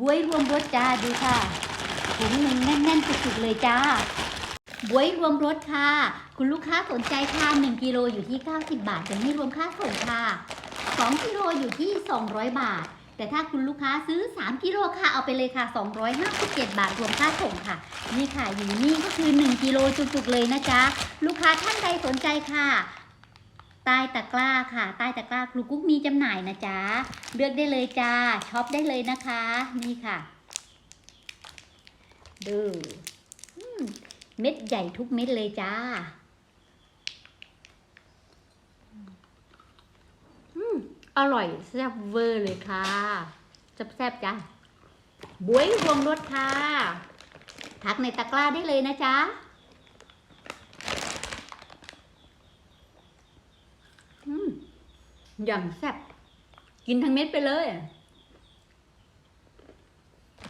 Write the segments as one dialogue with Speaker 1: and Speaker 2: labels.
Speaker 1: บวยรวมรสจ้าดูค่ะถุงหนึ่งแน่นๆจุกๆเลยจ้าบวยรวมรสค่ะ คุณลูกค้าสนใจค่ะ1กิโลอยู่ที่ 90 บาทยังไม่รวมค่าส่งค่ะ 2กิโลอยู่ที่ 200 บาท แต่ถ้าคุณลูกค้าซื้อ 3กิโลค่ะเอาไปเลยค่ะ 257 บาทรวมค่าส่งค่ะ นี่ค่ะอยู่นี่ก็คือ 1กิโลจุกๆเลยนะจ๊ะลูกค้าท่านใดสนใจค่ะ ใต้ตะกร้าค่ะ ใต้ตะกร้าครูกุ๊กมีจำหน่ายนะจ๊ะ เลือกได้เลยจ้าช็อปได้เลยนะคะ นี่ค่ะ ดูเม็ดใหญ่ทุกเม็ดเลยจ้าอืมอร่อยแซ่บเวอร์เลยค่ะแซ่บๆจ้าบวยรวมรสค่ะ ทักในตะกร้าได้เลยนะจ๊ะ อืม อย่างแซ่บกินทั้งเม็ดไปเลย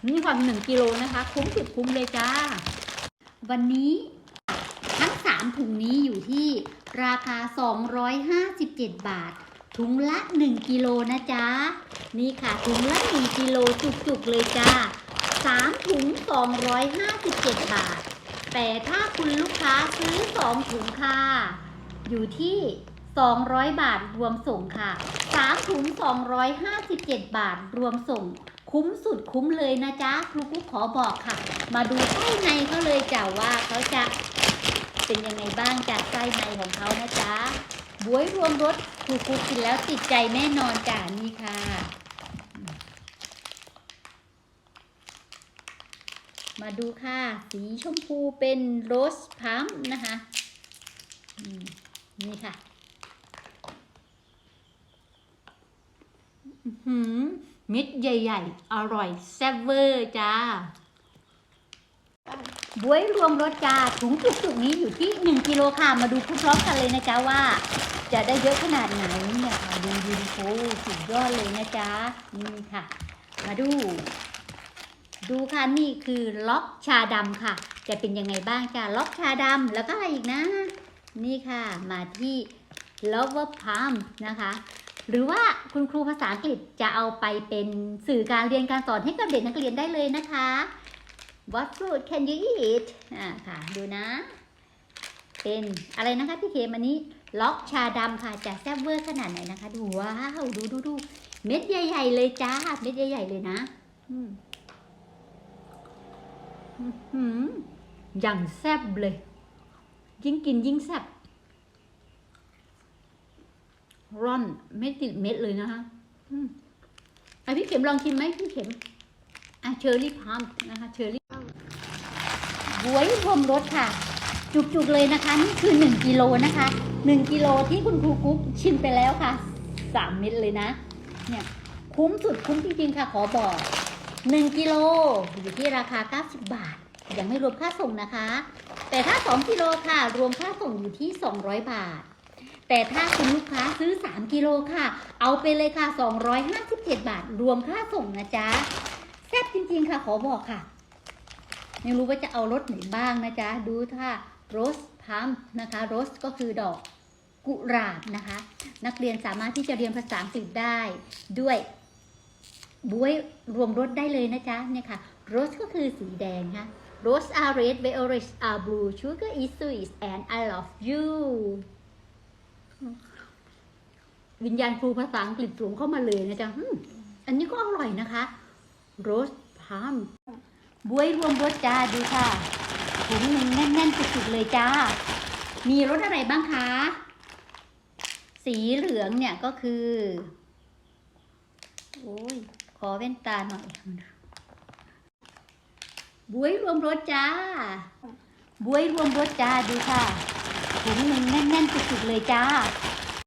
Speaker 1: นี่ความหนึ่งกิโลนะคะ คุ้มสุดคุ้มเลยจ้า วันนี้ทั้งสามถุงนี้อยู่ที่ราคา 257 บาท ถุงละ 1 กิโลนะจ๊ะ นี่ค่ะถุงละ 1 กิโลจุกๆเลยจ้า 3 ถุง 257 บาท แต่ถ้าคุณลูกค้าซื้อ 2 ถุงค่ะ อยู่ที่ 200 บาทรวมส่งค่ะ 3 ถุง 257 บาทรวมส่ง คุ้มสุดคุ้มเลยนะจ๊ะครูกุ๊กขอบอกค่ะ มาดูไส้ในเขาเลยจ้ะว่าเขาจะเป็นยังไงบ้างจากไส้ในของเขานะจ๊ะบวยรวมรสครูกุ๊กกินแล้วติดใจแน่นอนจ้ะนี่ค่ะ มาดูค่ะ สีชมพูเป็นโรสพัมนะคะนี่ค่ะอื้อหือ เม็ดใหญ่ ๆ อร่อยแซ่บเวอร์จ้าบวยรวมรสจ้าถุงจุกๆนี้อยู่ที่ 1กิโลค่ะมาดูพร้อมๆกันเลยนะจ๊ะว่า จะได้เยอะขนาดไหนเนี่ยค่ะดูดูดูโอ้สุดยอดเลยนะจ๊ะนี่ค่ะ มาดู ดูค่ะนี่คือล็อกชาดำค่ะ จะเป็นยังไงบ้างจ้ะล็อกชาดำแล้วก็อะไรอีกนะ นี่ค่ะมาที่ lover palm นะคะ หรือว่าคุณครูภาษาอังกฤษจะเอาไปเป็นสื่อการเรียนการสอนให้กับเด็กนักเรียนได้เลยนะคะ What fruit can you eat อ่าค่ะ ดูนะ เป็นอะไรนะคะพี่เคมันนี้ ล็อกชาดำค่ะจะแซ่บเวอร์ขนาดไหนนะคะ ดูว้าวดูดูดูเม็ดใหญ่ ๆ เลยจ้า เม็ดใหญ่ ๆ เลยนะอืมอื้อหืออย่างแซ่บเลย ยิ่งกินยิ่งแซ่บ ร่อนไม่ติดเม็ดเลยนะคะอะพี่เข็มลองชิมไหมพี่เข็มอะเชอร์รี่พามนะคะเชอร์รี่บวยพรมรสค่ะ จุกๆเลยนะคะ นี่คือ 1กิโลนะคะ 1กิโลที่คุณครูกุ๊กชิมไปแล้วค่ะ 3 เม็ดเลยนะ เนี่ยคุ้มสุดคุ้มจริงๆค่ะ ขอบอก 1กิโลอยู่ที่ราคา 90 บาท ยังไม่รวมค่าส่งนะคะ แต่ถ้า 2กิโลค่ะ รวมค่าส่งอยู่ที่ 200 บาท แต่ถ้าคุณลูกค้าซื้อ 3 กิโลค่ะ เอาไปเลยค่ะ 257 บาท รวมค่าส่งนะจ๊ะ แซ่บจริงๆค่ะ ขอบอกค่ะ ไม่รู้ว่าจะเอารสไหนบ้างนะจ๊ะ ดูค่ะโรสพัมนะคะโรสก็คือดอกกุหลาบนะคะ นักเรียนสามารถที่จะเรียนภาษาอังกฤษได้ด้วยบวยรวมรสได้เลยนะจ๊ะเนี่ยค่ะโรสก็คือสีแดงค่ะ Rose are red, violets are blue, sugar is sweet, and I love you วิญญาณครูภาษาอังกฤษสูงเข้ามาเลยนะจ๊ะอันนี้ก็อร่อยนะคะ Rose Palm บวยรวมรสจ้าดูค่ะถุงหนึ่งแน่นๆสุดๆเลยจ้า มีรสอะไรบ้างคะ สีเหลืองเนี่ยก็คือ โอ้ย ขอแว่นตาหน่อยบวยรวมรสจ้าบวยรวมรสจ้าดูค่ะ ถุงหนึ่งแน่นๆสุดๆเลยจ้า